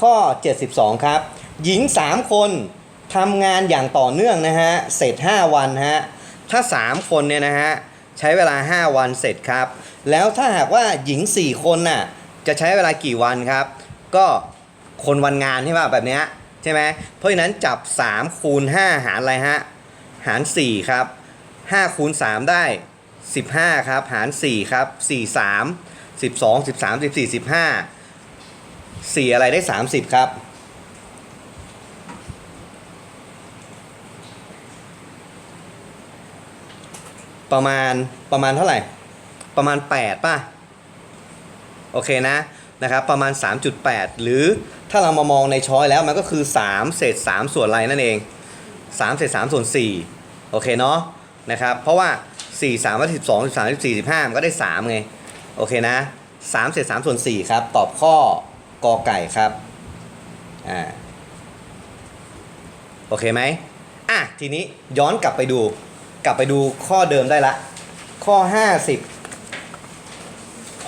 ข้อ 72 ครับ หญิง 3 คนทำงานอย่างต่อเนื่องนะฮะ เสร็จ 5 วันฮะ ถ้า 3 คนเนี่ยนะฮะ ใช้เวลา 5 วันเสร็จครับ แล้วถ้าหากว่าหญิง 4 คนน่ะ จะใช้เวลากี่วันครับ ก็คนวันงานใช่ป่ะแบบเนี้ยใช่ไหมเพราะฉะนั้นจับ 3 คูณ 5 หารอะไรฮะ หาร 4 ครับ 5 คูณ 3 ได้ 15 ครับ หาร 4 ครับ 4 3 12 13 14 15 4 อะไรได้ 30 ครับ ประมาณประมาณเท่าไหร่ ประมาณ 8 ป่ะ โอเคนะนะครับประมาณ 3.8 หรือถ้าเรามามองในช้อยแล้วมันก็คือ 3 เศษ 3 ส่วนอะไรนั่นเอง 3 เศษ 3 ส่วน 4 โอเคเนาะนะครับเพราะว่า 4 3ว่า12 13 14 15 มันก็ได้ 3 ไง โอเคนะ 3 เศษ 3 ส่วน 4 ครับ ตอบข้อ กอไก่ครับอ่าโอเคไหมอะทีนี้ย้อนกลับไปดู กลับไปดูข้อเดิมได้ละ ข้อ 50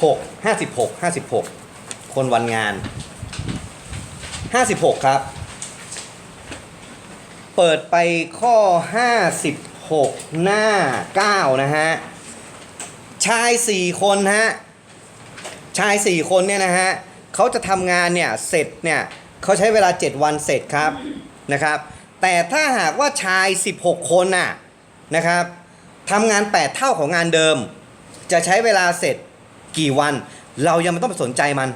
6 56 56 คนวันงาน 56 ครับ เปิดไปข้อ 56 หน้า 9 นะฮะ ชาย 4 คนฮะ ชาย 4 คนเนี่ยนะฮะ เขาจะทำงานเนี่ยเสร็จเนี่ยเขาใช้เวลา 7 วันเสร็จครับนะครับ แต่ถ้าหากว่าชาย 16 คนน่ะนะครับทำงาน 8 เท่าของงานเดิม จะใช้เวลาเสร็จกี่วัน เรายังไม่ต้องไปสนใจมัน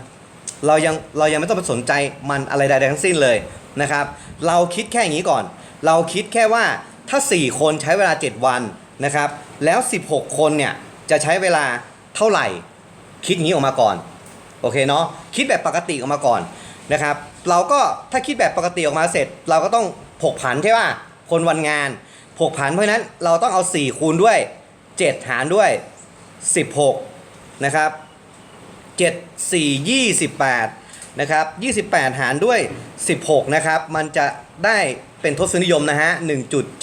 เรายังเรายังไม่ต้องไปสนใจมันอะไรใดๆทั้งสิ้นเลยนะครับ เราคิดแค่อย่างนี้ก่อน เราคิดแค่ว่าถ้า 4 คนใช้เวลา 7 วันนะครับ แล้ว 16 คนเนี่ยจะใช้เวลาเท่าไหร่ คิดอย่างนี้ออกมาก่อน โอเคเนาะคิดแบบปกติออกมาก่อนนะครับ เราก็ถ้าคิดแบบปกติออกมาเสร็จ เราก็ต้องผกผันใช่ป่ะคนวันงานผกผันเพราะนั้นเราต้องเอา 4 คูณด้วย 7 หารด้วย 16 นะครับ 7 4 28 นะครับ 28 หารด้วย 16 นะครับ มันจะได้เป็นทศนิยมนะฮะ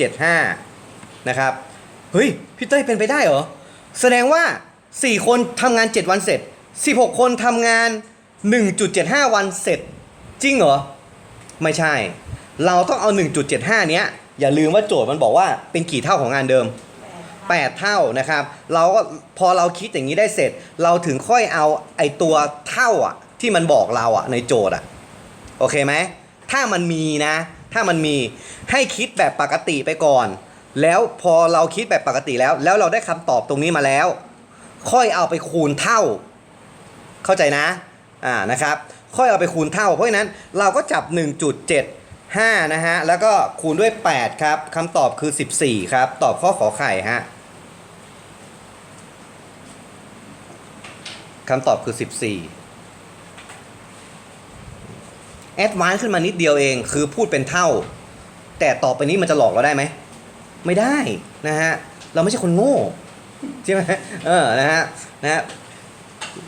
1.75 นะครับ เฮ้ย พี่เต้ยเป็นไปได้เหรอ แสดงว่า 4 คนทำงาน 7 วันเสร็จ 16 คนทำงาน 1.75 วันเสร็จ จริงเหรอ ไม่ใช่ เราต้องเอา 1.75 เนี้ย อย่าลืมว่าโจทย์มันบอกว่าเป็นกี่เท่าของงานเดิม 8 เท่านะครับ เราก็พอเราคิดอย่างนี้ได้เสร็จ เราถึงค่อยเอาไอตัวเท่าอะที่มันบอกเราอะในโจทย์อะ โอเคไหม ถ้ามันมีนะ ถ้ามันมีให้คิดแบบปกติไปก่อน แล้วพอเราคิดแบบปกติแล้ว แล้วเราได้คำตอบตรงนี้มาแล้ว ค่อยเอาไปคูณเท่า เข้าใจนะอ่านะครับค่อยเอาไปคูณเท่า เพราะฉะนั้นเราก็จับ 1.75 นะฮะ แล้วก็คูณด้วย 8 ครับคำตอบคือ 14 ครับ ตอบข้อขอไข่ฮะคำตอบคือ 14 แอดวานซ์ขึ้นมานิดเดียวเอง คือพูดเป็นเท่า แต่ต่อไปนี้มันจะหลอกเราได้ไหม ไม่ได้นะฮะ เราไม่ใช่คนโง่ ใช่ไหมเออ นะฮะ นะฮะ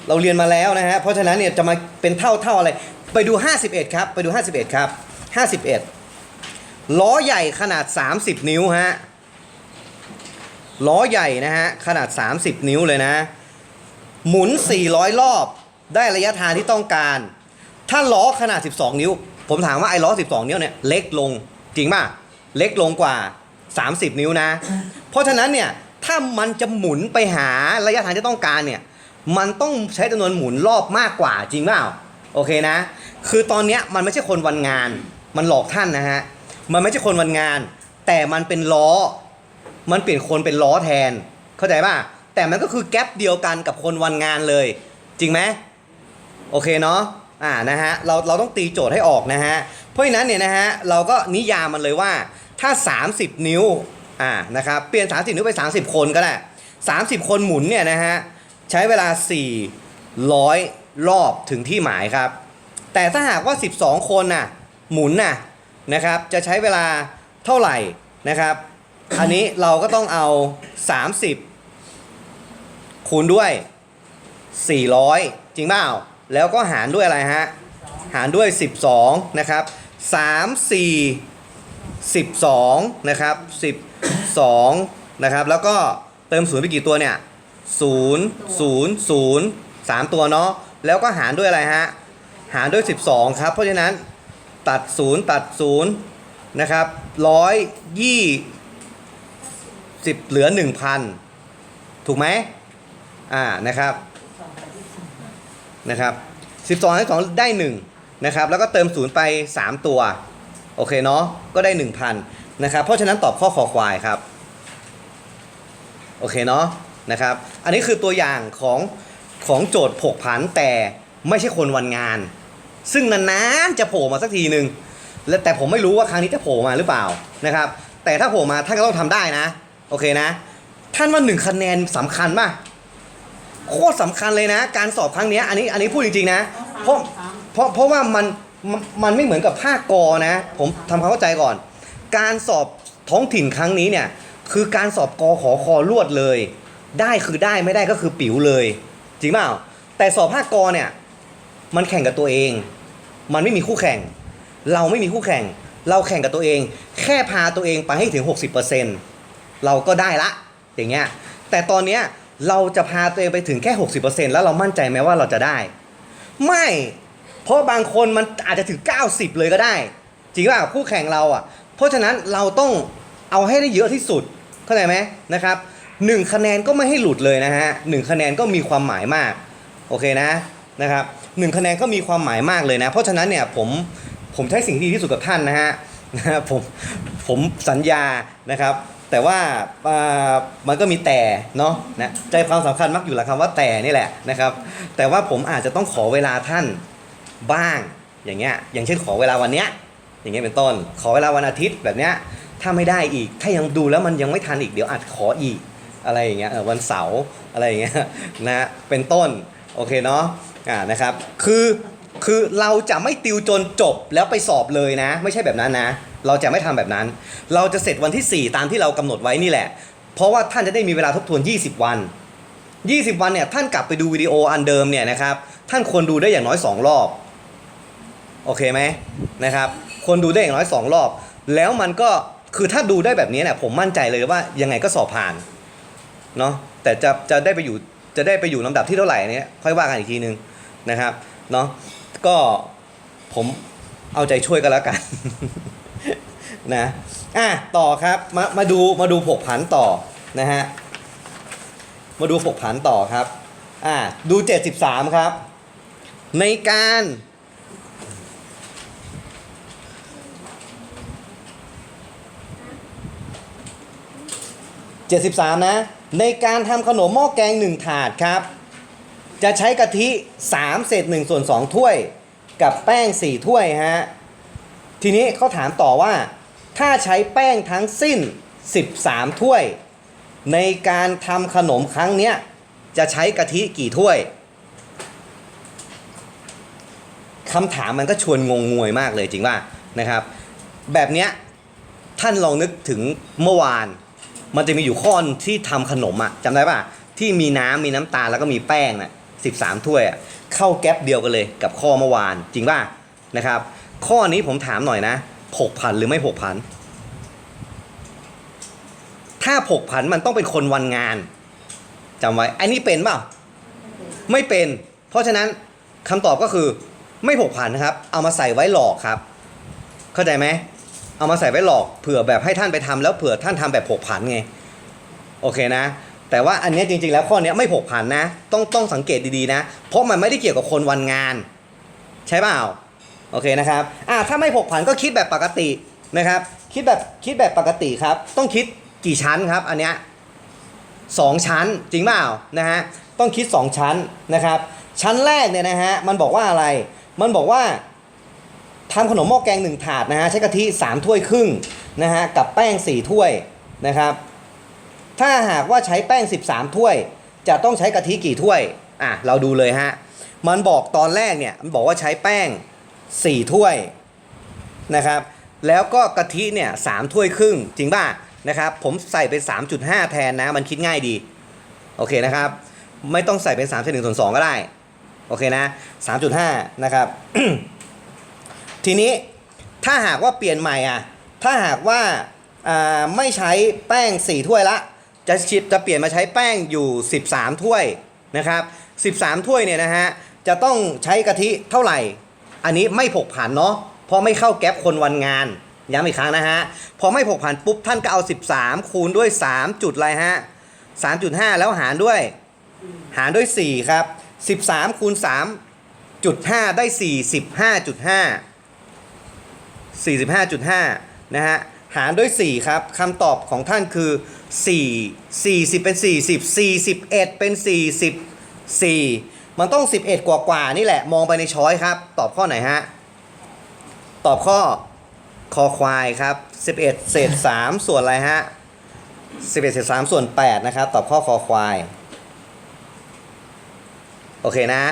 เราเรียนมาแล้วนะฮะ เพราะฉะนั้นเนี่ยจะมาเป็นเท่าเท่าอะไร ไปดู 51 ครับ ไปดู 51 ครับ 51 ล้อใหญ่ขนาด 30 นิ้วฮะ ล้อใหญ่นะฮะ ขนาด 30 นิ้วเลยนะ หมุน 400 รอบ ได้ระยะทางที่ต้องการ ถ้าล้อขนาด 12 นิ้ว ผมถามว่าไอ้ล้อ 12 นิ้วเนี่ยเล็กลง จริงป่ะ เล็กลงกว่า 30 นิ้วนะ เพราะฉะนั้นเนี่ย ถ้ามันจะหมุนไปหาระยะทางที่ต้องการเนี่ย มันต้องใช้จำนวนหมุนรอบมากกว่าจริงเปล่าโอเคนะ คือตอนเนี้ยมันไม่ใช่คนวันงาน มันหลอกท่านนะฮะมันไม่ใช่คนวันงาน แต่มันเป็นล้อ มันเปลี่ยนคนเป็นล้อแทน เข้าใจป่ะแต่มันก็คือแก๊ปเดียวกันกับคนวันงานเลย จริงไหมโอเคเนาะอ่านะฮะเราเราต้องตีโจทย์ให้ออกนะฮะเพราะฉะนั้นเนี่ยนะฮะเราก็นิยามมันเลยว่าถ้า 30 นิ้วอ่านะครับเปลี่ยน 30 นิ้วไป 30 คนก็ได้30 คนหมุนเนี่ยนะฮะ ใช้เวลา 400 รอบถึงที่หมายครับ แต่ถ้าหากว่า 12 คนน่ะหมุนน่ะนะครับ จะใช้เวลาเท่าไหร่นะครับ อันนี้เราก็ต้องเอา 30 คูณด้วย 400 จริงเปล่า แล้วก็หารด้วยอะไรฮะ หารด้วย 12 นะครับ 3 4 12 นะครับ 12 นะครับ แล้วก็เติมศูนย์ไปกี่ตัวเนี่ย 0 0 0 3ตัวเนาะแล้วก็หารด้วยอะไรฮะหารด้วย 12 ครับ เพราะฉะนั้นตัด0ตัด0นะครับร้อยยี่สิบเหลือ 1,000 ถูกไหมอ่านะครับนะครับ12ให้2ได้1นะครับแล้วก็เติม0ไป 3 ตัว โอเคเนาะก็ได้ 1,000นะครับเพราะฉะนั้นตอบข้อขอควายครับ โอเคเนาะ นะครับ อันนี้คือตัวอย่างของของโจทย์ผกผันแต่ไม่ใช่คนวันงาน ซึ่งนานๆจะโผล่มาสักทีหนึ่งและแต่ผมไม่รู้ว่าครั้งนี้จะโผล่มาหรือเปล่านะครับ แต่ถ้าโผล่มาท่านก็ต้องทำได้นะ โอเคนะ ท่านว่าหนึ่งคะแนนสำคัญป่ะโคตรสำคัญเลยนะ การสอบครั้งเนี้ยอันนี้อันนี้พูดจริงๆนะ เพราะเพราะเพราะว่ามันมันมันไม่เหมือนกับภาคกอนะ ผมทำความเข้าใจก่อน การสอบท้องถิ่นครั้งนี้เนี่ยคือการสอบกอขอคอรวดเลย ได้คือได้ไม่ได้ก็คือปิ๋วเลย จริงเปล่าแต่สอบภาคกอเนี่ย มันแข่งกับตัวเอง มันไม่มีคู่แข่ง เราไม่มีคู่แข่ง เราแข่งกับตัวเอง แค่พาตัวเองไปให้ถึง 60%เราก็ได้ละ อย่างเงี้ยแต่ตอนเนี้ยเราจะพาตัวเองไปถึงแค่ 60%แล้วเรามั่นใจไหมว่าเราจะได้ ไม่ เพราะบางคนมันอาจจะถึง 90 เลยก็ได้ จริงป่ะคู่แข่งเราอะ เพราะฉะนั้นเราต้องเอาให้ได้เยอะที่สุดเข้าใจไหมนะครับ หนึ่งคะแนนก็ไม่ให้หลุดเลยนะฮะหนึ่งคะแนนก็มีความหมายมากโอเคนะนะครับหนึ่งคะแนนก็มีความหมายมากเลยนะ เพราะฉะนั้นเนี่ยผมผมใช้สิ่งที่ดีที่สุดกับท่านนะฮะนะครับผมผมสัญญานะครับ แต่ว่าอ่ามันก็มีแต่เนาะนะใจความสำคัญมักอยู่หลังคำว่าแต่นี่แหละนะครับ แต่ว่าผมอาจจะต้องขอเวลาท่านบ้างอย่างเงี้ยอย่างเช่นขอเวลาวันเนี้ยอย่างเงี้ยเป็นต้น ขอเวลาวันอาทิตย์แบบเนี้ยถ้าไม่ได้อีก ถ้ายังดูแล้วมันยังไม่ทันอีกเดี๋ยวอาจขออีก อะไรอย่างเงี้ยวันเสาร์อะไรอย่างเงี้ยนะเป็นต้นโอเคเนาะอ่านะครับคือคือเราจะไม่ติวจนจบแล้วไปสอบเลยนะ ไม่ใช่แบบนั้นนะ เราจะไม่ทำแบบนั้น เราจะเสร็จวันที่ 4 ตามที่เรากำหนดไว้นี่แหละ เพราะว่าท่านจะได้มีเวลาทบทวน 20 วัน 20 วันเนี่ยท่านกลับไปดูวิดีโออันเดิมเนี่ยนะครับท่านควรดูได้อย่างน้อย 2 รอบโอเคไหมนะครับควรดูได้อย่างน้อย 2 รอบ แล้วมันก็คือถ้าดูได้แบบนี้เนี่ยผมมั่นใจเลยว่ายังไงก็สอบผ่าน เนาะแต่จะจะได้ไปอยู่จะได้ไปอยู่ลำดับที่เท่าไหร่เนี่ยค่อยว่ากันอีกทีนึงนะครับเนาะก็ผมเอาใจช่วยกันแล้วกันนะอะต่อครับมามาดูมาดูผกผันต่อนะฮะมาดูผกผันต่อครับอะดู 73 ครับ ในการ73นะ ในการทำขนมหม้อแกง 1 ถาดครับ จะใช้กะทิ 3 เศษ1ส่วน2ถ้วย กับแป้ง 4 ถ้วยฮะ ทีนี้เขาถามต่อว่า ถ้าใช้แป้งทั้งสิ้น 13 ถ้วย ในการทำขนมครั้งเนี้ย จะใช้กะทิกี่ถ้วยคำถามมันก็ชวนงงงวยมากเลยจริงป่ะนะครับ แบบเนี้ยท่านลองนึกถึงเมื่อวาน มันจะมีอยู่ข้อที่ทำขนมอะจำได้ป่ะที่มีน้ำมีน้ำตาลแล้วก็มีแป้งน่ะสิบสามถ้วยอะเข้าแก๊ปเดียวกันเลยกับข้อเมื่อวานจริงป่ะนะครับ ข้อนี้ผมถามหน่อยนะผกผันหรือไม่ผกผันถ้าผกผันมันต้องเป็นคนวันงานจำไว้อันนี้เป็นเปล่าไม่เป็น เพราะฉะนั้นคำตอบก็คือไม่ผกผันนะครับ เอามาใส่ไว้หลอกครับ เข้าใจไหม เอามาใส่ไว้หลอกเผื่อแบบให้ท่านไปทำแล้วเผื่อท่านทำแบบผกผันไงโอเคนะ แต่ว่าอันนี้จริงๆแล้วข้อนี้ไม่ผกผันนะ ต้องต้องสังเกตดีๆนะ เพราะมันไม่ได้เกี่ยวกับคนวันงาน ใช่เปล่าโอเคนะครับอ่าถ้าไม่ผกผันก็คิดแบบปกตินะครับ คิดแบบคิดแบบปกติครับ ต้องคิดกี่ชั้นครับอันเนี้ยสองชั้นจริงเปล่านะฮะต้องคิดสองชั้นนะครับ ชั้นแรกเนี่ยนะฮะมันบอกว่าอะไร มันบอกว่า ทำขนมหม้อแกงหนึ่งถาดนะฮะใช้กะทิ 3 ถ้วยครึ่งนะฮะกับแป้ง 4 ถ้วยนะครับถ้าหากว่าใช้แป้ง 13 ถ้วย จะต้องใช้กะทิกี่ถ้วยอะเราดูเลยฮะมันบอกตอนแรกเนี่ยมันบอกว่าใช้แป้ง 4 ถ้วยนะครับแล้วก็กะทิเนี่ยสามถ้วยครึ่งจริงป่ะนะครับผมใส่เป็น3.5 แทนนะมันคิดง่ายดีโอเคนะครับไม่ต้องใส่เป็น3เศษ1ส่วน2ก็ได้โอเคนะ3.5นะครับ ทีนี้ถ้าหากว่าเปลี่ยนใหม่อะถ้าหากว่าไม่ใช้แป้ง 4 ถ้วยละ จะชิจะเปลี่ยนมาใช้แป้งอยู่ 13 ถ้วยนะครับ13 ถ้วยเนี่ยนะฮะจะต้องใช้กะทิเท่าไหร่ อันนี้ไม่ผกผันเนาะเพราะไม่เข้าแก๊ปคนวันงานย้ำอีกครั้งนะฮะพอไม่ผกผันปุ๊บท่านก็เอา 13 คูณด้วย 3 จุดอะไรฮะ3.5 แล้วหารด้วย หารด้วย 4 ครับ 13 คูณ3จุด5ได้ 45.5 45.5 นะฮะ หารด้วย 4 ครับคำตอบของท่านคือ 4 40 เป็น 40 41 เป็น 44 มันต้อง 11 กว่ากว่านี่แหละ มองไปในช้อยครับ ตอบข้อไหนฮะ ตอบข้อคอควายครับ 11 เศษ 3 ส่วนอะไรฮะ 11 เศษ 3 ส่วน 8 นะครับ ตอบข้อคอควาย โอเคนะ